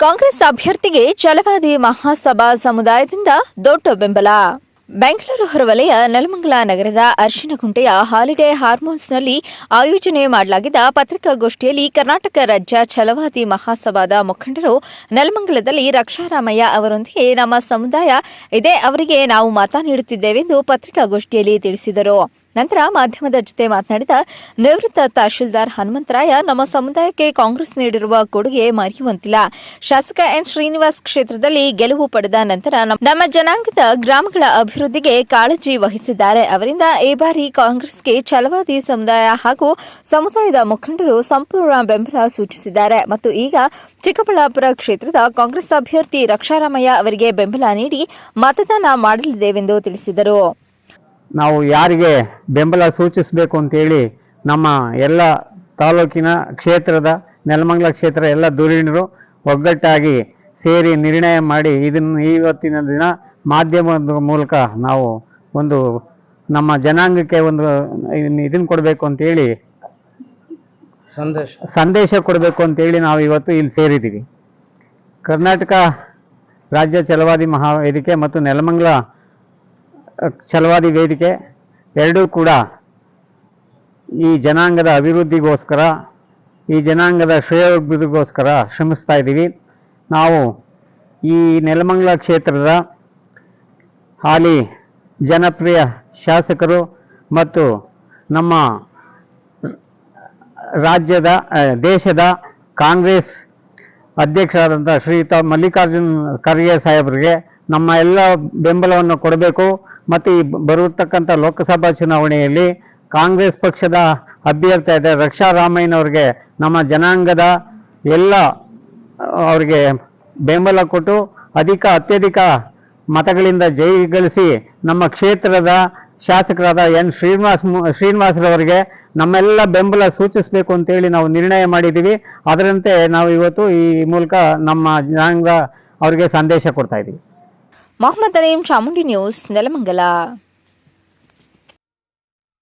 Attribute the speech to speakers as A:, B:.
A: ಕಾಂಗ್ರೆಸ್ ಅಭ್ಯರ್ಥಿಗೆ ಚಲವಾದಿ ಮಹಾಸಭಾ ಸಮುದಾಯದಿಂದ ದೊಡ್ಡ ಬೆಂಬಲ. ಬೆಂಗಳೂರು ಹೊರವಲಯ ನೆಲಮಂಗಲ ನಗರದ ಅರ್ಶಿನಗುಂಟೆಯ ಹಾಲಿಡೇ ಹಾರ್ಮೋನ್ಸ್ನಲ್ಲಿ ಆಯೋಜನೆ ಮಾಡಲಾಗಿದ್ದ ಪತ್ರಿಕಾಗೋಷ್ಠಿಯಲ್ಲಿ ಕರ್ನಾಟಕ ರಾಜ್ಯ ಛಲವಾದಿ ಮಹಾಸಭಾದ ಮುಖಂಡರು ನೆಲಮಂಗಲದಲ್ಲಿ ರಕ್ಷಾರಾಮಯ್ಯ ಅವರೊಂದಿಗೆ ನಮ್ಮ ಸಮುದಾಯ ಇದೇ, ಅವರಿಗೆ ನಾವು ಮತ ನೀಡುತ್ತಿದ್ದೇವೆಂದು ಪತ್ರಿಕಾಗೋಷ್ಠಿಯಲ್ಲಿ ತಿಳಿಸಿದರು. ನಂತರ ಮಾಧ್ಯಮದ ಜೊತೆ ಮಾತನಾಡಿದ ನಿವೃತ್ತ ತಹಶೀಲ್ದಾರ್ ಹನುಮಂತರಾಯ, ನಮ್ಮ ಸಮುದಾಯಕ್ಕೆ ಕಾಂಗ್ರೆಸ್ ನೀಡಿರುವ ಕೊಡುಗೆ ಮರೆಯುವಂತಿಲ್ಲ. ಶಾಸಕ ಎನ್ ಶ್ರೀನಿವಾಸ್ ಕ್ಷೇತ್ರದಲ್ಲಿ ಗೆಲುವು ಪಡೆದ ನಂತರ ನಮ್ಮ ಜನಾಂಗದ ಗ್ರಾಮಗಳ ಅಭಿವೃದ್ಧಿಗೆ ಕಾಳಜಿ ವಹಿಸಿದ್ದಾರೆ. ಅವರಿಂದ ಈ ಬಾರಿ ಕಾಂಗ್ರೆಸ್ಗೆ ಛಲವಾದಿ ಸಮುದಾಯ ಹಾಗೂ ಸಮುದಾಯದ ಮುಖಂಡರು ಸಂಪೂರ್ಣ ಬೆಂಬಲ ಸೂಚಿಸಿದ್ದಾರೆ. ಮತ್ತು ಈಗ ಚಿಕ್ಕಬಳ್ಳಾಪುರ ಕ್ಷೇತ್ರದ ಕಾಂಗ್ರೆಸ್ ಅಭ್ಯರ್ಥಿ ರಕ್ಷಾರಾಮಯ್ಯ ಅವರಿಗೆ ಬೆಂಬಲ ನೀಡಿ ಮತದಾನ ಮಾಡಲಿದ್ದೇವೆಂದು ತಿಳಿಸಿದರು.
B: ನಾವು ಯಾರಿಗೆ ಬೆಂಬಲ ಸೂಚಿಸಬೇಕು ಅಂತೇಳಿ ನಮ್ಮ ಎಲ್ಲ ತಾಲೂಕಿನ ಕ್ಷೇತ್ರದ ನೆಲಮಂಗಲ ಕ್ಷೇತ್ರ ಎಲ್ಲ ಧುರೀಣರು ಒಗ್ಗಟ್ಟಾಗಿ ಸೇರಿ ನಿರ್ಣಯ ಮಾಡಿ ಇದನ್ನು ಇವತ್ತಿನ ದಿನ ಮಾಧ್ಯಮದ ಮೂಲಕ ನಾವು ಒಂದು ನಮ್ಮ ಜನಾಂಗಕ್ಕೆ ಒಂದು ಇದನ್ನು ಕೊಡಬೇಕು ಅಂತೇಳಿ
C: ಸಂದೇಶ.
B: ಸಂದೇಶ ಕೊಡಬೇಕು ಅಂತೇಳಿ ನಾವು ಇವತ್ತು ಇಲ್ಲಿ ಸೇರಿದ್ದೀವಿ. ಕರ್ನಾಟಕ ರಾಜ್ಯ ಛಲವಾದಿ ಮಹಾವೇದಿಕೆ ಮತ್ತು ನೆಲಮಂಗಲ ಛಲವಾದಿ ವೇದಿಕೆ ಎರಡೂ ಕೂಡ ಈ ಜನಾಂಗದ ಅಭಿವೃದ್ಧಿಗೋಸ್ಕರ, ಈ ಜನಾಂಗದ ಶ್ರೇಯೋಭಿವೃದ್ಧಿಗೋಸ್ಕರ ಶ್ರಮಿಸ್ತಾ ಇದ್ದೀವಿ. ನಾವು ಈ ನೆಲಮಂಗಲ ಕ್ಷೇತ್ರದ ಹಾಲಿ ಜನಪ್ರಿಯ ಶಾಸಕರು ಮತ್ತು ನಮ್ಮ ರಾಜ್ಯದ ದೇಶದ ಕಾಂಗ್ರೆಸ್ ಅಧ್ಯಕ್ಷರಾದಂಥ ಶ್ರೀಯುತ ಮಲ್ಲಿಕಾರ್ಜುನ್ ಖರ್ಗೆ ಸಾಹೇಬರಿಗೆ ನಮ್ಮ ಎಲ್ಲ ಬೆಂಬಲವನ್ನು ಕೊಡಬೇಕು. ಮತ್ತು ಈ ಬರುತ್ತಕ್ಕಂಥ ಲೋಕಸಭಾ ಚುನಾವಣೆಯಲ್ಲಿ ಕಾಂಗ್ರೆಸ್ ಪಕ್ಷದ ಅಭ್ಯರ್ಥಿ ಆದ ರಕ್ಷಾ ರಾಮಯ್ಯನವ್ರಿಗೆ ನಮ್ಮ ಜನಾಂಗದ ಎಲ್ಲ ಅವರಿಗೆ ಬೆಂಬಲ ಕೊಟ್ಟು ಅಧಿಕ ಅತ್ಯಧಿಕ ಮತಗಳಿಂದ ಜಯಗಳಿಸಿ ನಮ್ಮ ಕ್ಷೇತ್ರದ ಶಾಸಕರಾದ ಎನ್ ಶ್ರೀನಿವಾಸ್ ಶ್ರೀನಿವಾಸರವರಿಗೆ ನಮ್ಮೆಲ್ಲ ಬೆಂಬಲ ಸೂಚಿಸಬೇಕು ಅಂತೇಳಿ ನಾವು ನಿರ್ಣಯ ಮಾಡಿದ್ದೀವಿ. ಅದರಂತೆ ನಾವು ಇವತ್ತು ಈ ಮೂಲಕ ನಮ್ಮ ಜನಾಂಗ ಅವರಿಗೆ ಸಂದೇಶ ಕೊಡ್ತಾ ಇದ್ದೀವಿ.
A: మహమ్మద్ అలీం చాముండి న్యూస్ నెలమంగళ.